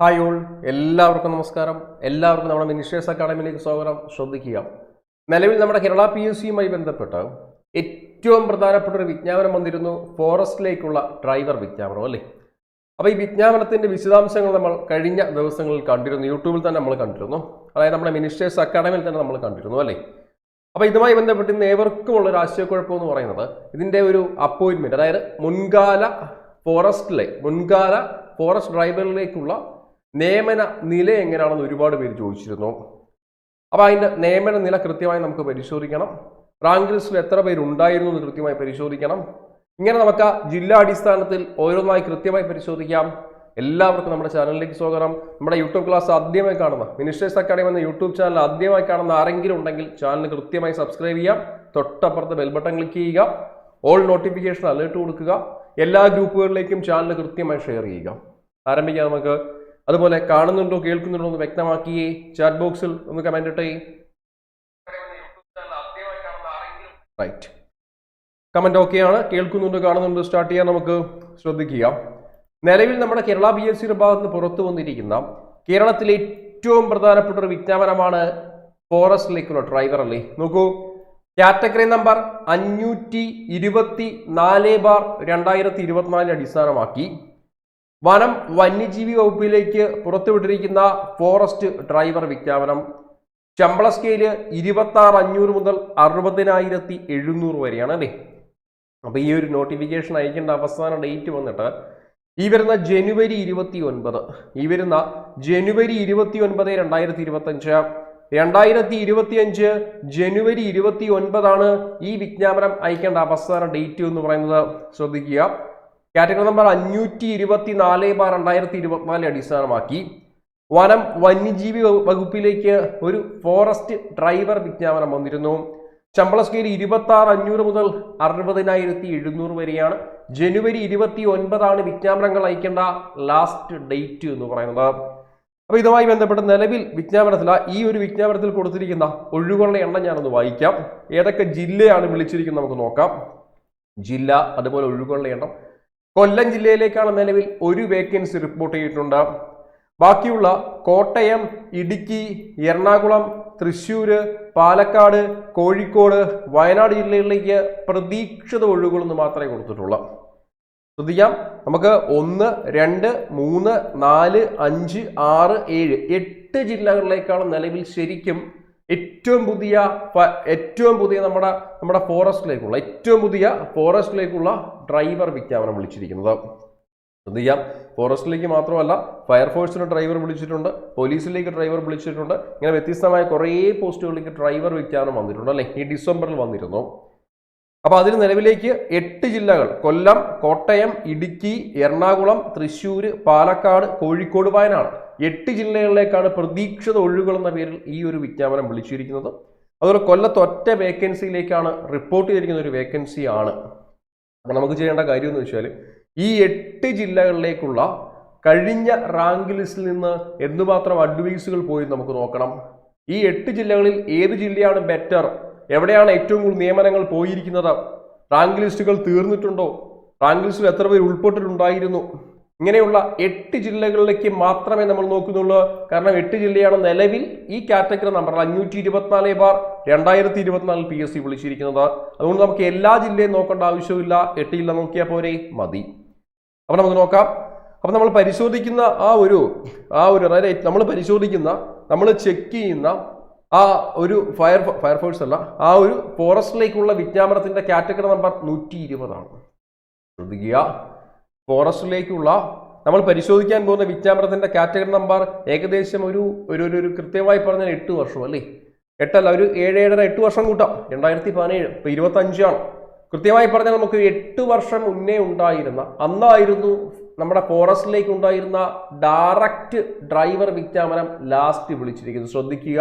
Hi all. എല്ലാവർക്കും നമസ്കാരം. എല്ലാവർക്കും നമ്മുടെ മിനിസ്റ്റേഴ്സ് അക്കാഡമിയിലേക്ക് സ്വാഗതം. ശ്രദ്ധിക്കുക. നിലവിൽ നമ്മുടെ കേരള പി എസ് സിയുമായി ബന്ധപ്പെട്ട് ഏറ്റവും പ്രധാനപ്പെട്ട ഒരു വിജ്ഞാപനം വന്നിരുന്നു. ഫോറസ്റ്റിലേക്കുള്ള ഡ്രൈവർ വിജ്ഞാപനം അല്ലേ? അപ്പോൾ ഈ വിജ്ഞാപനത്തിന്റെ വിശദാംശങ്ങൾ നമ്മൾ കഴിഞ്ഞ ദിവസങ്ങളിൽ കണ്ടിരുന്നു. യൂട്യൂബിൽ തന്നെ നമ്മൾ കണ്ടിരുന്നു. അതായത് നമ്മുടെ മിനിസ്റ്റേഴ്സ് അക്കാഡമിയിൽ തന്നെ നമ്മൾ കണ്ടിരുന്നു അല്ലേ? അപ്പോൾ ഇതുമായി ബന്ധപ്പെട്ട് ഇന്ന് ഏവർക്കും ഉള്ള ഒരു ആശയക്കുഴപ്പം എന്ന് പറയുന്നത് ഇതിന്റെ ഒരു അപ്പോയിൻമെന്റ് അതായത് മുൻകാല ഫോറസ്റ്റിലെ മുൻകാല ഫോറസ്റ്റ് ഡ്രൈവറിലേക്കുള്ള നിയമന നില എങ്ങനെയാണെന്ന് ഒരുപാട് പേര് ചോദിച്ചിരുന്നു. അപ്പോൾ അതിന്റെ നിയമന നില കൃത്യമായി നമുക്ക് പരിശോധിക്കണം. റാങ്ക് ലിസ്റ്റിൽ എത്ര പേരുണ്ടായിരുന്നു എന്ന് കൃത്യമായി പരിശോധിക്കണം. ഇങ്ങനെ നമുക്ക് ജില്ലാ അടിസ്ഥാനത്തിൽ ഓരോന്നായി കൃത്യമായി പരിശോധിക്കാം. എല്ലാവർക്കും നമ്മുടെ ചാനലിലേക്ക് സ്വാഗതം. നമ്മുടെ യൂട്യൂബ് ക്ലാസ് ആദ്യമായി കാണുന്ന മിനിസ്റ്റേഴ്സ് അക്കാഡമി എന്ന യൂട്യൂബ് ചാനൽ ആദ്യമായി കാണുന്ന ആരെങ്കിലും ഉണ്ടെങ്കിൽ ചാനൽ കൃത്യമായി സബ്സ്ക്രൈബ് ചെയ്യാം തൊട്ടപ്പുറത്ത് ബെൽബട്ടൺ ക്ലിക്ക് ചെയ്യുക. ഓൾ നോട്ടിഫിക്കേഷൻ അലേർട്ട് കൊടുക്കുക. എല്ലാ ഗ്രൂപ്പുകളിലേക്കും ചാനൽ കൃത്യമായി ഷെയർ ചെയ്യുക. ആരംഭിക്കാം നമുക്ക്. അതുപോലെ കാണുന്നുണ്ടോ കേൾക്കുന്നുണ്ടോ എന്ന് വ്യക്തമാക്കിയേ. ചാറ്റ് ബോക്സിൽ ഒന്ന് കമന്റ് ഇട്ടേ. റൈറ്റ് കമന്റ് ആണ്. കേൾക്കുന്നുണ്ട് കാണുന്നുണ്ട് സ്റ്റാർട്ട് ചെയ്യാൻ നമുക്ക്. ശ്രദ്ധിക്കുക. നിലവിൽ നമ്മുടെ കേരള ബി എസ് സിയുടെ ഭാഗത്ത് നിന്ന് പുറത്തു വന്നിരിക്കുന്ന കേരളത്തിലെ ഏറ്റവും പ്രധാനപ്പെട്ട ഒരു വിജ്ഞാപനമാണ് ഫോറസ്റ്റിലേക്കുള്ള ഡ്രൈവർ അല്ലേ? നോക്കൂ. കാറ്റഗറി നമ്പർ അഞ്ഞൂറ്റി ഇരുപത്തി നാല് ബാർ രണ്ടായിരത്തി ഇരുപത്തിനാലിനെ അടിസ്ഥാനമാക്കി വനം വന്യജീവി വകുപ്പിലേക്ക് പുറത്തുവിട്ടിരിക്കുന്ന ഫോറസ്റ്റ് ഡ്രൈവർ വിജ്ഞാപനം. ശമ്പള സ്കെയിൽ ഇരുപത്തി ആറ് അഞ്ഞൂറ് മുതൽ അറുപതിനായിരത്തി എഴുന്നൂറ് വരെയാണ് അല്ലേ? അപ്പൊ ഈ ഒരു നോട്ടിഫിക്കേഷൻ അയക്കേണ്ട അവസാന ഡേറ്റ് വന്നിട്ട് ഈ വരുന്ന ജനുവരി ഇരുപത്തി ഒൻപത് ഈ വരുന്ന ജനുവരി ഇരുപത്തി ഒൻപത് രണ്ടായിരത്തി ഇരുപത്തി അഞ്ച് രണ്ടായിരത്തി ഇരുപത്തി അഞ്ച് ജനുവരി ഇരുപത്തി ഒൻപതാണ് ഈ വിജ്ഞാപനം അയക്കേണ്ട അവസാന ഡേറ്റ് എന്ന് പറയുന്നത്. ശ്രദ്ധിക്കുക. കാറ്റഗറി നമ്പർ അഞ്ഞൂറ്റി ഇരുപത്തി നാല് ബാർ രണ്ടായിരത്തി ഇരുപത്തിനാല് അടിസ്ഥാനമാക്കി വനം വന്യജീവി വകു- വകുപ്പിലേക്ക് ഒരു ഫോറസ്റ്റ് ഡ്രൈവർ വിജ്ഞാപനം വന്നിരുന്നു. ശമ്പള സ്കെയിൽ ഇരുപത്തി ആറ് അഞ്ഞൂറ് മുതൽ അറുപതിനായിരത്തി എഴുന്നൂറ് വരെയാണ്. ജനുവരി ഇരുപത്തി ഒൻപതാണ് വിജ്ഞാപനങ്ങൾ അയക്കേണ്ട ലാസ്റ്റ് ഡേറ്റ് എന്ന് പറയുന്നത്. അപ്പൊ ഇതുമായി ബന്ധപ്പെട്ട് നിലവിൽ വിജ്ഞാപനത്തിൽ ഈ ഒരു വിജ്ഞാപനത്തിൽ കൊടുത്തിരിക്കുന്ന ഒഴിവുകളുടെ എണ്ണം ഞാനൊന്ന് വായിക്കാം. ഏതൊക്കെ ജില്ലയാണ് വിളിച്ചിരിക്കുന്നത് നമുക്ക് നോക്കാം. ജില്ല അതുപോലെ ഒഴിവുകളുടെ എണ്ണം. കൊല്ലം ജില്ലയിലേക്കാണ് നിലവിൽ ഒരു വേക്കൻസി റിപ്പോർട്ട് ചെയ്തിട്ടുണ്ട്. ബാക്കിയുള്ള കോട്ടയം ഇടുക്കി എറണാകുളം തൃശ്ശൂർ പാലക്കാട് കോഴിക്കോട് വയനാട് ജില്ലകളിലേക്ക് പ്രതീക്ഷിത ഒഴിവുകളൊന്നും മാത്രമേ കൊടുത്തിട്ടുള്ളൂ. ശ്രദ്ധിക്കാം. നമുക്ക് ഒന്ന് രണ്ട് മൂന്ന് നാല് അഞ്ച് ആറ് ഏഴ് എട്ട് ജില്ലകളിലേക്കാണ് നിലവിൽ ശരിക്കും ഏറ്റവും പുതിയ ഏറ്റവും പുതിയ നമ്മുടെ നമ്മുടെ ഫോറസ്റ്റിലേക്കുള്ള ഏറ്റവും പുതിയ ഫോറസ്റ്റിലേക്കുള്ള ഡ്രൈവർ വിജ്ഞാപനം വിളിച്ചിരിക്കുന്നത്. എന്ത് ചെയ്യാം? ഫോറസ്റ്റിലേക്ക് മാത്രമല്ല ഫയർഫോഴ്സിന് ഡ്രൈവർ വിളിച്ചിട്ടുണ്ട് പോലീസിലേക്ക് ഡ്രൈവർ വിളിച്ചിട്ടുണ്ട്. ഇങ്ങനെ വ്യത്യസ്തമായ കുറേ പോസ്റ്റുകളിലേക്ക് ഡ്രൈവർ വിജ്ഞാപനം വന്നിട്ടുണ്ട് അല്ലേ? ഈ ഡിസംബറിൽ വന്നിരുന്നു. അപ്പോൾ അതിന് നിലവിലേക്ക് എട്ട് ജില്ലകൾ. കൊല്ലം കോട്ടയം ഇടുക്കി എറണാകുളം തൃശ്ശൂർ പാലക്കാട് കോഴിക്കോട് വയനാട്. എട്ട് ജില്ലകളിലേക്കാണ് പ്രതീക്ഷിത ഒഴിവുകൾ എന്ന പേരിൽ ഈ ഒരു വിജ്ഞാപനം വിളിച്ചിരിക്കുന്നത്. അതുപോലെ കൊല്ലത്ത് ഒറ്റ വേക്കൻസിയിലേക്കാണ് റിപ്പോർട്ട് ചെയ്തിരിക്കുന്ന ഒരു വേക്കൻസി ആണ് അപ്പൊ നമുക്ക് ചെയ്യേണ്ട കാര്യം എന്ന് വെച്ചാൽ ഈ എട്ട് ജില്ലകളിലേക്കുള്ള കഴിഞ്ഞ റാങ്ക് ലിസ്റ്റിൽ നിന്ന് എന്തുമാത്രം അഡ്വൈസുകൾ പോയി നമുക്ക് നോക്കണം? ഈ എട്ട് ജില്ലകളിൽ ഏത് ജില്ലയാണ് ബെറ്റർ എവിടെയാണ് ഏറ്റവും കൂടുതൽ നിയമനങ്ങൾ പോയിരിക്കുന്നത്? റാങ്ക് ലിസ്റ്റുകൾ തീർന്നിട്ടുണ്ടോ? റാങ്ക് ലിസ്റ്റിൽ എത്ര പേർ ഉൾപ്പെട്ടിട്ടുണ്ടായിരുന്നു? ഇങ്ങനെയുള്ള എട്ട് ജില്ലകളിലേക്ക് മാത്രമേ നമ്മൾ നോക്കുന്നുള്ളൂ. കാരണം എട്ട് ജില്ലയാണ് നിലവിൽ ഈ കാറ്റഗറി നമ്പർ അഞ്ഞൂറ്റി ഇരുപത്തിനാല് ബാർ രണ്ടായിരത്തി ഇരുപത്തിനാലിൽ പി എസ് സി വിളിച്ചിരിക്കുന്നത്. അതുകൊണ്ട് നമുക്ക് എല്ലാ ജില്ലയും നോക്കേണ്ട ആവശ്യമില്ല എട്ട് ജില്ല നോക്കിയാൽ പോരെ? മതി. അപ്പോൾ നമുക്ക് നോക്കാം. അപ്പോൾ നമ്മൾ പരിശോധിക്കുന്ന ആ ഒരു ആ ഒരു അതായത് നമ്മൾ പരിശോധിക്കുന്ന നമ്മൾ ചെക്ക് ചെയ്യുന്ന ആ ഒരു ഫയർ ഫയർഫോഴ്സ് അല്ല ആ ഒരു ഫോറസ്റ്റിലേക്കുള്ള വിജ്ഞാപനത്തിന്റെ കാറ്റഗറി നമ്പർ നൂറ്റി ഇരുപതാണ് ശ്രദ്ധിക്കുക. ഫോറസ്റ്റിലേക്കുള്ള നമ്മൾ പരിശോധിക്കാൻ പോകുന്ന വിജ്ഞാപനത്തിന്റെ കാറ്റഗറി നമ്പർ ഏകദേശം ഒരു ഒരു ഒരു- കൃത്യമായി പറഞ്ഞാൽ എട്ട് വർഷം അല്ലേ? എട്ടല്ല ഒരു ഏഴ് ഏഴര എട്ട് വർഷം കൂട്ടാം. രണ്ടായിരത്തി പതിനേഴ് ഇപ്പൊ ഇരുപത്തി അഞ്ചാണ് കൃത്യമായി പറഞ്ഞാൽ നമുക്ക് എട്ട് വർഷം മുന്നേ ഉണ്ടായിരുന്ന അന്നായിരുന്നു നമ്മുടെ ഫോറസ്റ്റിലേക്ക് ഉണ്ടായിരുന്ന ഡയറക്റ്റ് ഡ്രൈവർ വിജ്ഞാപനം ലാസ്റ്റ് വിളിച്ചിരിക്കുന്നത്. ശ്രദ്ധിക്കുക.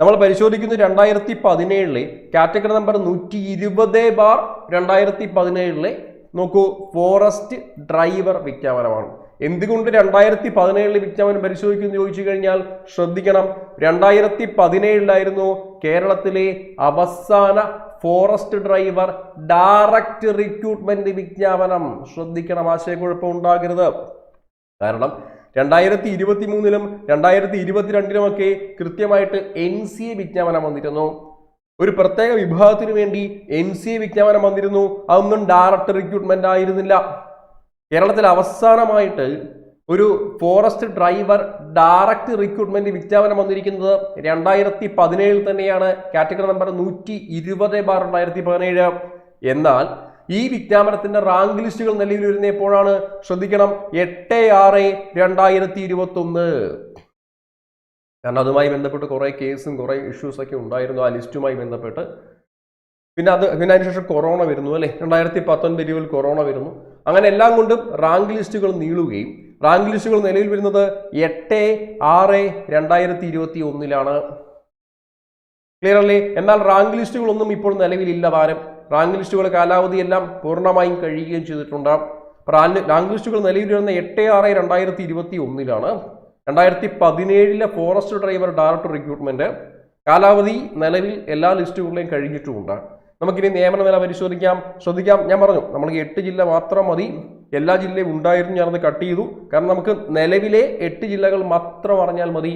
നമ്മൾ പരിശോധിക്കുന്നത് രണ്ടായിരത്തി പതിനേഴിലെ കാറ്റഗറി നമ്പർ നൂറ്റി ഇരുപത് ബാർ രണ്ടായിരത്തി പതിനേഴിലെ നോക്കൂ ഫോറസ്റ്റ് ഡ്രൈവർ വിജ്ഞാപനമാണ്. എന്തുകൊണ്ട് രണ്ടായിരത്തി പതിനേഴിൽ വിജ്ഞാപനം പരിശോധിക്കുന്നു ചോദിച്ചു കഴിഞ്ഞാൽ ശ്രദ്ധിക്കണം. രണ്ടായിരത്തി പതിനേഴിലായിരുന്നു കേരളത്തിലെ അവസാന ഫോറസ്റ്റ് ഡ്രൈവർ ഡയറക്റ്റ് റിക്രൂട്ട്മെന്റ് വിജ്ഞാപനം. ശ്രദ്ധിക്കണം ആശയക്കുഴപ്പം ഉണ്ടാകരുത്. കാരണം രണ്ടായിരത്തി ഇരുപത്തി മൂന്നിലും രണ്ടായിരത്തി ഇരുപത്തിരണ്ടിലുമൊക്കെ കൃത്യമായിട്ട് എൻ സി എ വിജ്ഞാപനം വന്നിരുന്നു. ഒരു പ്രത്യേക വിഭാഗത്തിനു വേണ്ടി എൻ സി എ വിജ്ഞാപനം വന്നിരുന്നു. അതൊന്നും ഡയറക്റ്റ് റിക്രൂട്ട്മെന്റ് ആയിരുന്നില്ല. കേരളത്തിൽ അവസാനമായിട്ട് ഒരു ഫോറസ്റ്റ് ഡ്രൈവർ ഡയറക്റ്റ് റിക്രൂട്ട്മെന്റ് വിജ്ഞാപനം വന്നിരിക്കുന്നത് രണ്ടായിരത്തി പതിനേഴിൽ തന്നെയാണ്. കാറ്റഗറി നമ്പർ നൂറ്റി ഇരുപത് ബാർ രണ്ടായിരത്തി പതിനേഴ് എന്നാൽ ഈ വിജ്ഞാപനത്തിന്റെ റാങ്ക് ലിസ്റ്റുകൾ നിലവിൽ വരുന്ന എപ്പോഴാണ് ശ്രദ്ധിക്കണം. എട്ട് ആറ് രണ്ടായിരത്തി ഇരുപത്തി ഒന്ന് കാരണം അതുമായി ബന്ധപ്പെട്ട് കുറേ കേസും കുറേ ഇഷ്യൂസൊക്കെ ഉണ്ടായിരുന്നു ആ ലിസ്റ്റുമായി ബന്ധപ്പെട്ട്. പിന്നെ അത് പിന്നെ അതിനുശേഷം കൊറോണ വരുന്നു അല്ലേ? രണ്ടായിരത്തി പത്തൊൻപത് ഇരുപതിൽ കൊറോണ വരുന്നു. അങ്ങനെ എല്ലാം കൊണ്ടും റാങ്ക് ലിസ്റ്റുകൾ നീളുകയും റാങ്ക് ലിസ്റ്റുകൾ നിലവിൽ വരുന്നത് എട്ട് ആറ് രണ്ടായിരത്തി ഇരുപത്തി ഒന്നിലാണ് ക്ലിയർ അല്ലേ? എന്നാൽ റാങ്ക് ലിസ്റ്റുകളൊന്നും ഇപ്പോൾ നിലവിലില്ല താരം. റാങ്ക് ലിസ്റ്റുകൾ കാലാവധി എല്ലാം പൂർണമായും കഴിയുകയും ചെയ്തിട്ടുണ്ട്. റാങ്ക് ലിസ്റ്റുകൾ നിലവിൽ വരുന്ന എട്ട് ആറ് രണ്ടായിരത്തി ഇരുപത്തി ഒന്നിലാണ് രണ്ടായിരത്തി പതിനേഴിലെ ഫോറസ്റ്റ് ഡ്രൈവർ ഡയറക്ടർ റിക്രൂട്ട്മെന്റ്. കാലാവധി നിലവിൽ എല്ലാ ലിസ്റ്റുകളിലെയും കഴിഞ്ഞിട്ടുമുണ്ട്. നമുക്കിനി നിയമന നില പരിശോധിക്കാം. ശ്രദ്ധിക്കാം. ഞാൻ പറഞ്ഞു നമ്മൾ എട്ട് ജില്ല മാത്രം മതി. എല്ലാ ജില്ലയും ഉണ്ടായിരുന്നു. ഞാനത് കട്ട് ചെയ്തു. കാരണം നമുക്ക് നിലവിലെ എട്ട് ജില്ലകൾ മാത്രം അറിഞ്ഞാൽ മതി.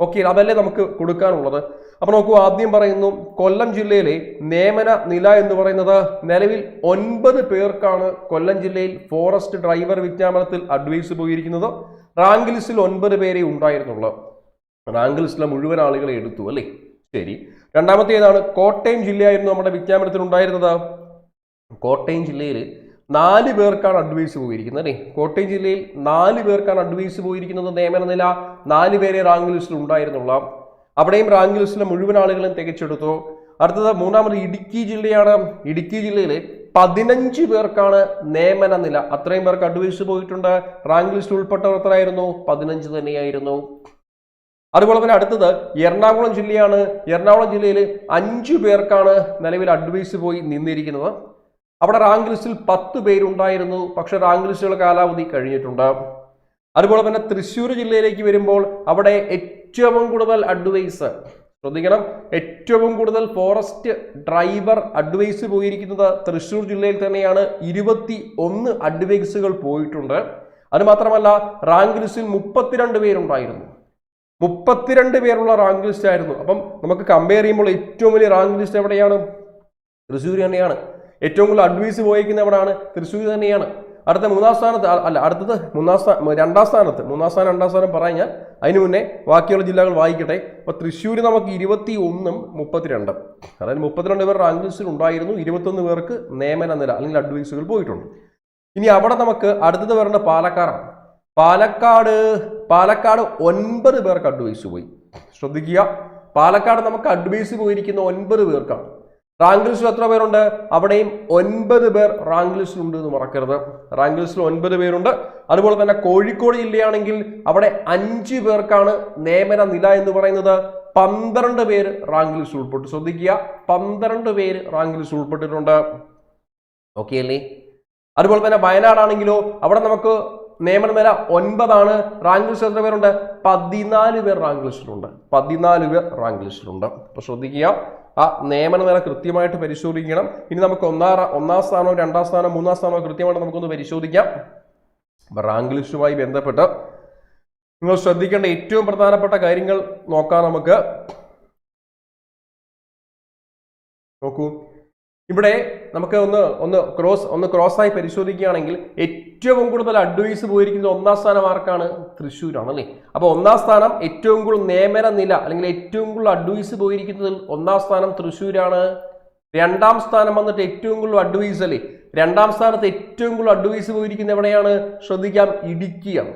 ഓക്കെ അതല്ലേ നമുക്ക് കൊടുക്കാനുള്ളത്. അപ്പോൾ നോക്കൂ ആദ്യം പറയുന്നു കൊല്ലം ജില്ലയിലെ നിയമന നില എന്ന് പറയുന്നത് നിലവിൽ ഒൻപത് പേർക്കാണ് കൊല്ലം ജില്ലയിൽ ഫോറസ്റ്റ് ഡ്രൈവർ വിജ്ഞാപനത്തിൽ അഡ്വൈസ് പോയിരിക്കുന്നത്. റാങ്ക് ലിസ്റ്റിൽ ഒൻപത് പേരെ ഉണ്ടായിരുന്നുള്ളൂ. റാങ്ക് ലിസ്റ്റിലെ മുഴുവൻ ആളുകളെ എടുത്തു അല്ലേ? ശരി. രണ്ടാമത്തെ ഏതാണ് കോട്ടയം ജില്ലയായിരുന്നു നമ്മുടെ വിജ്ഞാപനത്തിൽ ഉണ്ടായിരുന്നത്. കോട്ടയം ജില്ലയിൽ നാല് പേർക്കാണ് അഡ്വൈസ് പോയിരിക്കുന്നത് അല്ലേ? കോട്ടയം ജില്ലയിൽ നാല് പേർക്കാണ് അഡ്വൈസ് പോയിരിക്കുന്നത് നിയമന നില നാല് പേരെ റാങ്ക് ലിസ്റ്റിൽ ഉണ്ടായിരുന്നുള്ള. അവിടെയും റാങ്ക് ലിസ്റ്റിലെ മുഴുവൻ ആളുകളും തികച്ചെടുത്തു. അടുത്തത് മൂന്നാമത് ഇടുക്കി ജില്ലയാണ്. ഇടുക്കി ജില്ലയിൽ പതിനഞ്ച് പേർക്കാണ് നിയമന നില. അത്രയും പേർക്ക് അഡ്വൈസ് പോയിട്ടുണ്ട്. റാങ്ക് ലിസ്റ്റിൽ ഉൾപ്പെട്ടവർ എത്രയായിരുന്നു? പതിനഞ്ച് തന്നെയായിരുന്നു. അതുപോലെ തന്നെ അടുത്തത് എറണാകുളം ജില്ലയാണ്. എറണാകുളം ജില്ലയിൽ അഞ്ചു പേർക്കാണ് നിലവിൽ അഡ്വൈസ് പോയി നിന്നിരിക്കുന്നത്. അവിടെ റാങ്ക് ലിസ്റ്റിൽ പത്ത് പേരുണ്ടായിരുന്നു. പക്ഷേ റാങ്ക് ലിസ്റ്റുകൾ കാലാവധി കഴിഞ്ഞിട്ടുണ്ട്. അതുപോലെ തന്നെ തൃശ്ശൂർ ജില്ലയിലേക്ക് വരുമ്പോൾ അവിടെ ഏറ്റവും കൂടുതൽ അഡ്വൈസ് ശ്രദ്ധിക്കണം ഏറ്റവും കൂടുതൽ ഫോറസ്റ്റ് ഡ്രൈവർ അഡ്വൈസ് പോയിരിക്കുന്നത് തൃശ്ശൂർ ജില്ലയിൽ തന്നെയാണ്. ഇരുപത്തി ഒന്ന് അഡ്വൈസുകൾ പോയിട്ടുണ്ട്. അതുമാത്രമല്ല റാങ്ക് ലിസ്റ്റിൽ മുപ്പത്തിരണ്ട് പേരുണ്ടായിരുന്നു. മുപ്പത്തിരണ്ട് പേരുള്ള റാങ്ക് ലിസ്റ്റ് ആയിരുന്നു. അപ്പം നമുക്ക് കമ്പയർ ചെയ്യുമ്പോൾ ഏറ്റവും വലിയ റാങ്ക് ലിസ്റ്റ് എവിടെയാണ്? തൃശ്ശൂർ തന്നെയാണ്. ഏറ്റവും കൂടുതൽ അഡ്വൈസ് പോയിക്കുന്ന എവിടെയാണ് തൃശ്ശൂർ തന്നെയാണ്. അടുത്ത മൂന്നാം സ്ഥാനത്ത് അല്ല അടുത്തത് മൂന്നാം സ്ഥാനം രണ്ടാം സ്ഥാനത്ത് മൂന്നാം സ്ഥാനം രണ്ടാം സ്ഥാനം പറയാൻ ഞാൻ. അതിന് മുന്നേ ബാക്കിയുള്ള ജില്ലകൾ വായിക്കട്ടെ. അപ്പോൾ തൃശ്ശൂർ നമുക്ക് ഇരുപത്തി ഒന്നും മുപ്പത്തിരണ്ടും. അതായത് മുപ്പത്തിരണ്ട് പേർ റാങ്ക് ലിസ്റ്റിൽ ഉണ്ടായിരുന്നു. ഇരുപത്തൊന്ന് പേർക്ക് നിയമന നില അല്ലെങ്കിൽ അഡ്വൈസുകൾ പോയിട്ടുണ്ട്. ഇനി അവിടെ നമുക്ക് അടുത്തത് വരേണ്ട പാലക്കാടാണ് പാലക്കാട് പാലക്കാട് ഒൻപത് പേർക്ക് അഡ്വൈസ് പോയി. ശ്രദ്ധിക്കുക. പാലക്കാട് നമുക്ക് അഡ്വൈസ് പോയിരിക്കുന്ന ഒൻപത് പേർക്കാണ്. റാങ്ക് ലിസ്റ്റിൽ എത്ര പേരുണ്ട്? അവിടെയും ഒൻപത് പേർ റാങ്ക് ലിസ്റ്റിൽ ഉണ്ട് എന്ന് മറക്കരുത്. റാങ്ക് ലിസ്റ്റിൽ ഒൻപത് പേരുണ്ട്. അതുപോലെ തന്നെ കോഴിക്കോട് ജില്ലയാണെങ്കിൽ അവിടെ അഞ്ച് പേർക്കാണ് നിയമന നില എന്ന് പറയുന്നത്. പന്ത്രണ്ട് പേര് റാങ്ക് ലിസ്റ്റിൽ ഉൾപ്പെട്ടു. ശ്രദ്ധിക്കുക. പന്ത്രണ്ട് പേര് റാങ്ക് ലിസ്റ്റിൽ ഉൾപ്പെട്ടിട്ടുണ്ട്. ഓക്കെ അല്ലേ? അതുപോലെ തന്നെ വയനാടാണെങ്കിലോ അവിടെ നമുക്ക് നിയമന നില ഒൻപതാണ് റാങ്ക് ലിസ്റ്റ് എത്ര പേരുണ്ട്? പതിനാല് പേർ റാങ്ക് ലിസ്റ്റിലുണ്ട്. പതിനാല് പേർ റാങ്ക് ലിസ്റ്റിലുണ്ട്. അപ്പൊ ശ്രദ്ധിക്കുക. ആ നിയമന നില കൃത്യമായിട്ട് പരിശോധിക്കണം. ഇനി നമുക്ക് ഒന്നാം ഒന്നാം സ്ഥാനവും രണ്ടാം സ്ഥാനം മൂന്നാം സ്ഥാനവും കൃത്യമായിട്ട് നമുക്കൊന്ന് പരിശോധിക്കാം. റാങ്ക് ലിസ്റ്റുമായി ബന്ധപ്പെട്ട് നിങ്ങൾ ശ്രദ്ധിക്കേണ്ട ഏറ്റവും പ്രധാനപ്പെട്ട കാര്യങ്ങൾ നോക്കാം നമുക്ക്. നോക്കൂ. ഇവിടെ നമുക്ക് ഒന്ന് ഒന്ന് ക്രോസ് ഒന്ന് ക്രോസ് ആയി പരിശോധിക്കുകയാണെങ്കിൽ ഏറ്റവും കൂടുതൽ അഡ്വൈസ് പോയിരിക്കുന്നത് ഒന്നാം സ്ഥാനം ആർക്കാണ്? തൃശ്ശൂരാണ് അല്ലേ? അപ്പോൾ ഒന്നാം സ്ഥാനം ഏറ്റവും കൂടുതൽ നിയമന നില അല്ലെങ്കിൽ ഏറ്റവും കൂടുതൽ അഡ്വൈസ് പോയിരിക്കുന്നതിൽ ഒന്നാം സ്ഥാനം തൃശ്ശൂരാണ്. രണ്ടാം സ്ഥാനം വന്നിട്ട് ഏറ്റവും കൂടുതൽ അഡ്വൈസ് അല്ലേ? രണ്ടാം സ്ഥാനത്ത് ഏറ്റവും കൂടുതൽ അഡ്വൈസ് പോയിരിക്കുന്നത് എവിടെയാണ്? ശ്രദ്ധിക്കാം ഇടുക്കിയാണ്.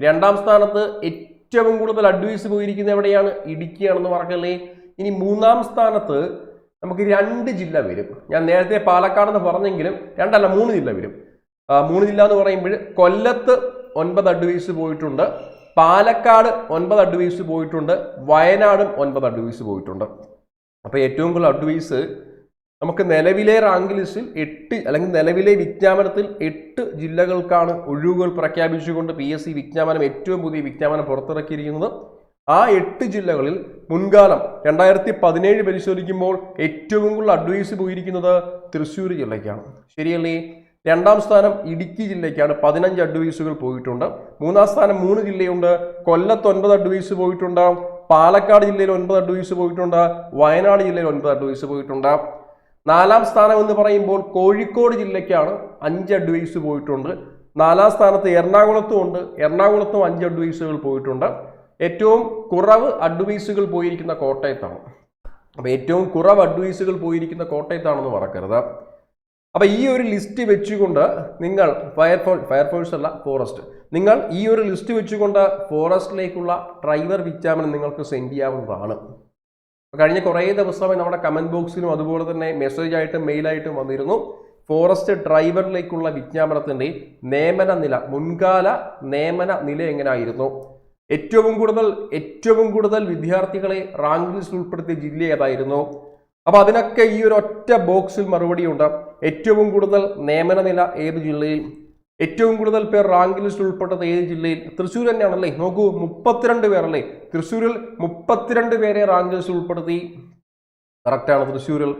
രണ്ടാം സ്ഥാനത്ത് ഏറ്റവും കൂടുതൽ അഡ്വൈസ് പോയിരിക്കുന്നത് എവിടെയാണ്? ഇടുക്കിയാണെന്ന് പറഞ്ഞല്ലേ ഇനി മൂന്നാം സ്ഥാനത്ത് നമുക്ക് രണ്ട് ജില്ല വരും. ഞാൻ നേരത്തെ പാലക്കാടെന്ന് പറഞ്ഞെങ്കിലും രണ്ടല്ല മൂന്ന് ജില്ല വരും. മൂന്ന് ജില്ല എന്ന് പറയുമ്പോൾ കൊല്ലത്ത് ഒൻപത് അഡ്വൈസ് പോയിട്ടുണ്ട് പാലക്കാട് ഒൻപത് അഡ്വൈസ് പോയിട്ടുണ്ട് വയനാടും ഒൻപത് അഡ്വൈസ് പോയിട്ടുണ്ട്. അപ്പോൾ ഏറ്റവും കൂടുതൽ അഡ്വൈസ് നമുക്ക് നിലവിലെ റാങ്ക് ലിസ്റ്റിൽ എട്ട് അല്ലെങ്കിൽ നിലവിലെ വിജ്ഞാപനത്തിൽ എട്ട് ജില്ലകൾക്കാണ് ഒഴിവുകൾ പ്രഖ്യാപിച്ചുകൊണ്ട് പി എസ് സി വിജ്ഞാപനം ഏറ്റവും പുതിയ വിജ്ഞാപനം പുറത്തിറക്കിയിരിക്കുന്നത്. ആ എട്ട് ജില്ലകളിൽ മുൻകാലം രണ്ടായിരത്തി പതിനേഴ് പരിശോധിക്കുമ്പോൾ ഏറ്റവും കൂടുതൽ അഡ്വൈസ് പോയിരിക്കുന്നത് തൃശ്ശൂർ ജില്ലയ്ക്കാണ്. ശരിയല്ലേ? രണ്ടാം സ്ഥാനം ഇടുക്കി ജില്ലയ്ക്കാണ് പതിനഞ്ച് അഡ്വൈസുകൾ പോയിട്ടുണ്ട്. മൂന്നാം സ്ഥാനം മൂന്ന് ജില്ലയുണ്ട്. കൊല്ലത്ത് ഒൻപത് അഡ്വൈസ് പോയിട്ടുണ്ട്. പാലക്കാട് ജില്ലയിൽ ഒൻപത് അഡ്വൈസ് പോയിട്ടുണ്ട്. വയനാട് ജില്ലയിൽ ഒൻപത് അഡ്വൈസ് പോയിട്ടുണ്ട്. നാലാം സ്ഥാനം എന്ന് പറയുമ്പോൾ കോഴിക്കോട് ജില്ലയ്ക്കാണ് അഞ്ച് അഡ്വൈസ് പോയിട്ടുണ്ട്. നാലാം സ്ഥാനത്ത് എറണാകുളത്തും ഉണ്ട്. എറണാകുളത്തും അഞ്ച് അഡ്വൈസുകൾ പോയിട്ടുണ്ട്. ഏറ്റവും കുറവ് അഡ്വൈസുകൾ പോയിരിക്കുന്ന കോട്ടയത്താണ്. അപ്പോൾ ഏറ്റവും കുറവ് അഡ്വൈസുകൾ പോയിരിക്കുന്ന കോട്ടയത്താണെന്ന് മറക്കരുത്. അപ്പോൾ ഈ ഒരു ലിസ്റ്റ് വെച്ചുകൊണ്ട് നിങ്ങൾ ഫയർഫോഴ്സ് ഫയർഫോഴ്സ് അല്ല ഫോറസ്റ്റ് നിങ്ങൾ ഈ ഒരു ലിസ്റ്റ് വെച്ചുകൊണ്ട് ഫോറസ്റ്റിലേക്കുള്ള ഡ്രൈവർ വിജ്ഞാപനം നിങ്ങൾക്ക് സെൻഡ് ചെയ്യാവുന്നതാണ്. കഴിഞ്ഞ കുറേ ദിവസമായി നമ്മുടെ കമന്റ് ബോക്സിലും അതുപോലെ തന്നെ മെസ്സേജ് ആയിട്ടും മെയിലായിട്ടും വന്നിരുന്നു. ഫോറസ്റ്റ് ഡ്രൈവറിലേക്കുള്ള വിജ്ഞാപനത്തിന്റെ നിയമന നില മുൻകാല നിയമന നില എങ്ങനെയായിരുന്നു? ഏറ്റവും കൂടുതൽ ഏറ്റവും കൂടുതൽ വിദ്യാർത്ഥികളെ റാങ്ക് ലിസ്റ്റ് ഉൾപ്പെടുത്തിയ ജില്ല ഏതായിരുന്നു? അപ്പോൾ അതിനൊക്കെ ഈ ഒരു ഒറ്റ ബോക്സിൽ മറുപടിയുണ്ട് ഏറ്റവും കൂടുതൽ നിയമന നില ഏത് ജില്ലയിൽ? ഏറ്റവും കൂടുതൽ പേർ റാങ്ക് ലിസ്റ്റ് ഉൾപ്പെട്ടത് ഏത് ജില്ലയിൽ? തൃശ്ശൂർ തന്നെയാണല്ലേ? നോക്കൂ മുപ്പത്തിരണ്ട് പേരല്ലേ? തൃശ്ശൂരിൽ മുപ്പത്തിരണ്ട് പേരെ റാങ്ക് ലിസ്റ്റിൽ ഉൾപ്പെടുത്തി കറക്റ്റാണ് തൃശ്ശൂരിൽ.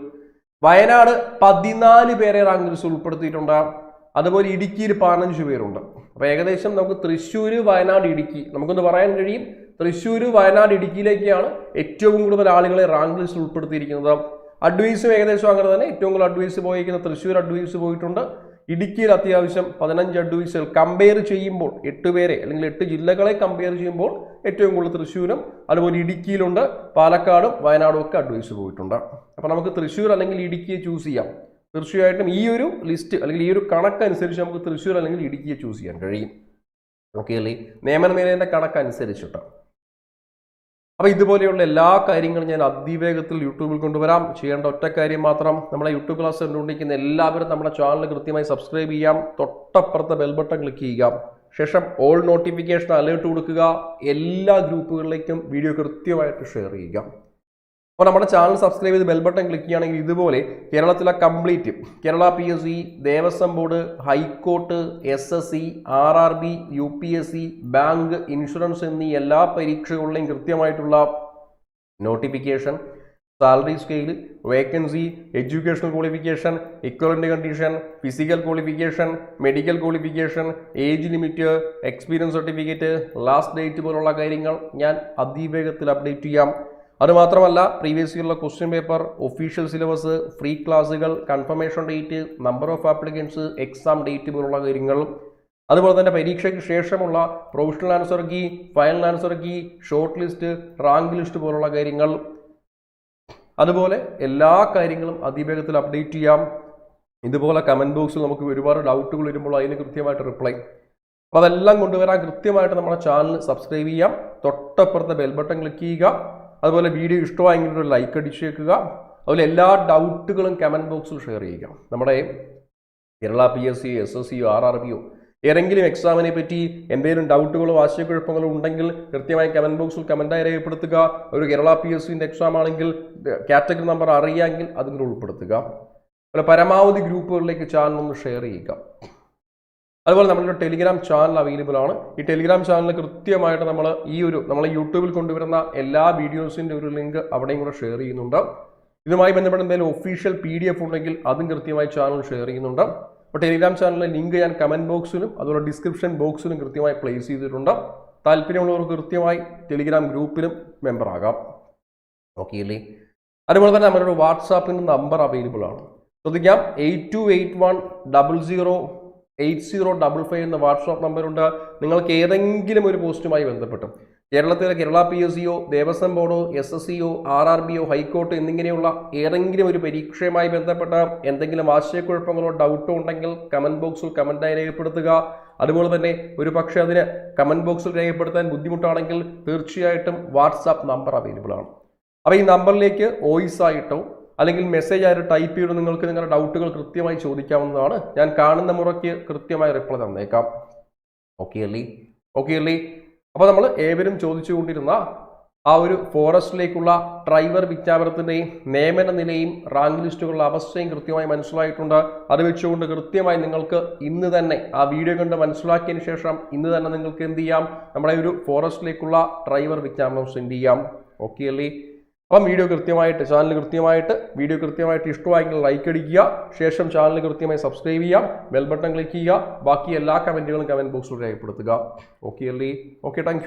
വയനാട് പതിനാല് പേരെ റാങ്ക് ലിസ്റ്റ് ഉൾപ്പെടുത്തിയിട്ടുണ്ട്. അതുപോലെ ഇടുക്കിയിൽ പതിനഞ്ച് പേരുണ്ട്. അപ്പൊ ഏകദേശം നമുക്ക് തൃശ്ശൂർ വയനാട് ഇടുക്കി. നമുക്കൊന്ന് പറയാൻ കഴിയും തൃശ്ശൂർ വയനാട് ഇടുക്കിയിലേക്കാണ് ഏറ്റവും കൂടുതൽ ആളുകളെ റാങ്ക് ലിസ്റ്റിൽ ഉൾപ്പെടുത്തിയിരിക്കുന്നത്. അഡ്വൈസും ഏകദേശം അങ്ങനെ തന്നെ. ഏറ്റവും കൂടുതൽ അഡ്വൈസ് പോയിരിക്കുന്ന തൃശ്ശൂർ അഡ്വൈസ് പോയിട്ടുണ്ട്. ഇടുക്കിയിൽ അത്യാവശ്യം പതിനഞ്ച് അഡ്വൈസുകൾ കമ്പയർ ചെയ്യുമ്പോൾ എട്ട് പേരെ അല്ലെങ്കിൽ എട്ട് ജില്ലകളെ കമ്പയർ ചെയ്യുമ്പോൾ ഏറ്റവും കൂടുതൽ തൃശ്ശൂരും അതുപോലെ ഇടുക്കിയിലുണ്ട് പാലക്കാടും വയനാടും ഒക്കെ അഡ്വൈസ് പോയിട്ടുണ്ട്. അപ്പോൾ നമുക്ക് തൃശ്ശൂർ അല്ലെങ്കിൽ ഇടുക്കിയെ ചൂസ് ചെയ്യാം. തീർച്ചയായിട്ടും ഈ ഒരു ലിസ്റ്റ് അല്ലെങ്കിൽ ഈ ഒരു കണക്കനുസരിച്ച് നമുക്ക് തൃശ്ശൂർ അല്ലെങ്കിൽ ഇടുക്കിയെ ചൂസ് ചെയ്യാൻ കഴിയും. ഓക്കെ അല്ലേ? നിയമന നിലയുടെ കണക്കനുസരിച്ചിട്ടാണ് അപ്പോൾ ഇതുപോലെയുള്ള എല്ലാ കാര്യങ്ങളും ഞാൻ അതിവേഗത്തിൽ യൂട്യൂബിൽ കൊണ്ടുവരാം. ചെയ്യേണ്ട ഒറ്റ കാര്യം മാത്രം നമ്മളെ യൂട്യൂബ് ക്ലാസ് കണ്ടുകൊണ്ടിരിക്കുന്ന എല്ലാവരും നമ്മുടെ ചാനൽ കൃത്യമായി സബ്സ്ക്രൈബ് ചെയ്യാം. തൊട്ടപ്പുറത്തെ ബെൽ ബട്ടൺ ക്ലിക്ക് ചെയ്യുക. ശേഷം ഓൾ നോട്ടിഫിക്കേഷൻ അലേർട്ട് കൊടുക്കുക. എല്ലാ ഗ്രൂപ്പുകളിലേക്കും വീഡിയോ കൃത്യമായിട്ട് ഷെയർ ചെയ്യുക. അപ്പോൾ നമ്മുടെ ചാനൽ സബ്സ്ക്രൈബ് ചെയ്ത് ബെൽ ബട്ടൺ ക്ലിക്ക് ചെയ്യുകയാണെങ്കിൽ ഇതുപോലെ കേരളത്തിലെ complete Kerala P S C Devaswom board high court S S C R R B U P S C bank insurance എന്നീ എല്ലാ പരീക്ഷകളുടെയും കൃത്യമായിട്ടുള്ള notification salary scale vacancy educational qualification equivalent condition physical qualification medical qualification age limit experience certificate last date പോലുള്ള കാര്യങ്ങൾ ഞാൻ അതിവേഗത്തിൽ update ചെയ്യാം. അതുമാത്രമല്ല previous ഇയറിലെ question paper official syllabus free ക്ലാസ്സുകൾ confirmation date number of applicants exam date പോലുള്ള കാര്യങ്ങൾ അതുപോലെ തന്നെ പരീക്ഷയ്ക്ക് ശേഷമുള്ള provisional answer key final answer key short list rank list പോലുള്ള കാര്യങ്ങൾ. അതുപോലെ എല്ലാ കാര്യങ്ങളും അതിവേഗത്തിൽ അപ്ഡേറ്റ് ചെയ്യാം. ഇതുപോലെ കമന്റ് ബോക്സിൽ നമുക്ക് ഒരുപാട് ഡൗട്ടുകൾ വരുമ്പോൾ അതിന് കൃത്യമായിട്ട് റിപ്ലൈ അപ്പോൾ അതെല്ലാം കൊണ്ടുവരാൻ കൃത്യമായിട്ട് നമ്മുടെ ചാനൽ സബ്സ്ക്രൈബ് ചെയ്യാം. തൊട്ടപ്പുറത്തെ ബെൽ ബട്ടൺ ക്ലിക്ക് ചെയ്യുക. അതുപോലെ വീഡിയോ ഇഷ്ടമായെങ്കിൽ ഒരു ലൈക്ക് അടിച്ചേക്കുക. അതുപോലെ എല്ലാ ഡൗട്ടുകളും കമന്റ് ബോക്സിൽ ഷെയർ ചെയ്യുക നമ്മുടെ Kerala P S C S S സിയോ ആർ ആർ ബിയോ ഏതെങ്കിലും എക്സാമിനെ പറ്റി എന്തെങ്കിലും ഡൗട്ടുകളോ ആശയക്കുഴപ്പങ്ങളോ ഉണ്ടെങ്കിൽ കൃത്യമായി കമന്റ് ബോക്സിൽ കമന്റായി രേഖപ്പെടുത്തുക. ഒരു കേരള പി എസ് സിന്റെ എക്സാം ആണെങ്കിൽ കാറ്റഗറി നമ്പർ അറിയാമെങ്കിൽ അതിൽ ഉൾപ്പെടുത്തുക. അതുപോലെ പരമാവധി ഗ്രൂപ്പുകളിലേക്ക് ചാനൽ ഒന്ന് ഷെയർ ചെയ്യുക. അതുപോലെ നമ്മുടെ ടെലിഗ്രാം ചാനൽ അവൈലബിൾ ആണ്. ഈ ടെലിഗ്രാം ചാനൽ കൃത്യമായിട്ട് നമ്മൾ ഈ ഒരു നമ്മൾ യൂട്യൂബിൽ കൊണ്ടുവരുന്ന എല്ലാ വീഡിയോസിന്റെ ഒരു ലിങ്ക് അവിടെയും കൂടെ ഷെയർ ചെയ്യുന്നുണ്ട്. ഇതുമായി ബന്ധപ്പെട്ട എന്തെങ്കിലും ഒഫീഷ്യൽ പി ഡി എഫ് ഉണ്ടെങ്കിൽ അതും കൃത്യമായി ചാനൽ ഷെയർ ചെയ്യുന്നുണ്ട്. അപ്പോൾ ടെലിഗ്രാം ചാനലിലെ ലിങ്ക് ഞാൻ കമന്റ് ബോക്സിലും അതുപോലെ ഡിസ്ക്രിപ്ഷൻ ബോക്സിലും കൃത്യമായി പ്ലേസ് ചെയ്തിട്ടുണ്ട്. താല്പര്യമുള്ളവർക്ക് കൃത്യമായി ടെലിഗ്രാം ഗ്രൂപ്പിലും മെമ്പർ ആകാം. ഓക്കെ അല്ലേ? അതുപോലെ തന്നെ നമ്മുടെ വാട്സാപ്പിന്റെ നമ്പർ അവൈലബിൾ ആണ്. ശ്രദ്ധിക്കാം. Eight two eight one double zero eight zero double five എന്ന വാട്സാപ്പ് നമ്പറുണ്ട്. നിങ്ങൾക്ക് ഏതെങ്കിലും ഒരു പോസ്റ്റുമായി ബന്ധപ്പെട്ടും കേരളത്തിലെ കേരള പി എസ് സിയോ ദേവസ്വം ബോർഡോ എസ് എസ് സിയോ ആർ ആർ ബിയോ ഹൈക്കോർട്ട് എന്നിങ്ങനെയുള്ള ഏതെങ്കിലും ഒരു പരീക്ഷയുമായി ബന്ധപ്പെട്ട എന്തെങ്കിലും ആശയക്കുഴപ്പങ്ങളോ ഡൗട്ടോ ഉണ്ടെങ്കിൽ കമന്റ് ബോക്സിൽ കമന്റായി രേഖപ്പെടുത്തുക. അതുപോലെ തന്നെ ഒരു പക്ഷേ അതിന് കമന്റ് ബോക്സിൽ രേഖപ്പെടുത്താൻ ബുദ്ധിമുട്ടാണെങ്കിൽ തീർച്ചയായിട്ടും വാട്സാപ്പ് നമ്പർ അവൈലബിൾ ആണ്. അപ്പോൾ ഈ നമ്പറിലേക്ക് വോയിസ് ആയിട്ടോ അല്ലെങ്കിൽ മെസ്സേജ് ആയിട്ട് ടൈപ്പ് ചെയ്ത് നിങ്ങൾക്ക് നിങ്ങളുടെ ഡൗട്ടുകൾ കൃത്യമായി ചോദിക്കാവുന്നതാണ്. ഞാൻ കാണുന്ന മുറയ്ക്ക് കൃത്യമായി റിപ്ലൈ തന്നേക്കാം. ഓക്കെ അല്ലേ? ഓക്കെ അല്ലേ? അപ്പോൾ നമ്മൾ ഏവരും ചോദിച്ചുകൊണ്ടിരുന്ന ആ ഒരു ഫോറസ്റ്റിലേക്കുള്ള ഡ്രൈവർ വിജ്ഞാപനത്തിന്റെയും നിയമന നിലയും റാങ്ക് ലിസ്റ്റുകളുടെ അവസ്ഥയും കൃത്യമായി മനസ്സിലായിട്ടുണ്ട്. അത് വെച്ചുകൊണ്ട് കൃത്യമായി നിങ്ങൾക്ക് ഇന്ന് തന്നെ ആ വീഡിയോ കണ്ട് മനസ്സിലാക്കിയതിന് ശേഷം ഇന്ന് തന്നെ നിങ്ങൾക്ക് എന്ത് ചെയ്യാം? നമ്മുടെ ഒരു ഫോറസ്റ്റിലേക്കുള്ള ഡ്രൈവർ വിജ്ഞാപനം സെൻഡ് ചെയ്യാം. ഓക്കെ അല്ലേ? അപ്പം വീഡിയോ കൃത്യമായിട്ട് ചാനൽ കൃത്യമായിട്ട് വീഡിയോ കൃത്യമായിട്ട് ഇഷ്ടമായെങ്കിൽ ലൈക്ക് അടിക്കുക ശേഷം ചാനൽ കൃത്യമായി സബ്സ്ക്രൈബ് ചെയ്യുക ബെൽ ബട്ടൺ ക്ലിക്ക് ചെയ്യുക ബാക്കി എല്ലാ കമന്റുകളും കമന്റ് ബോക്സിൽ രേഖപ്പെടുത്തുക. ഓക്കെ അല്ലേ? Okay thank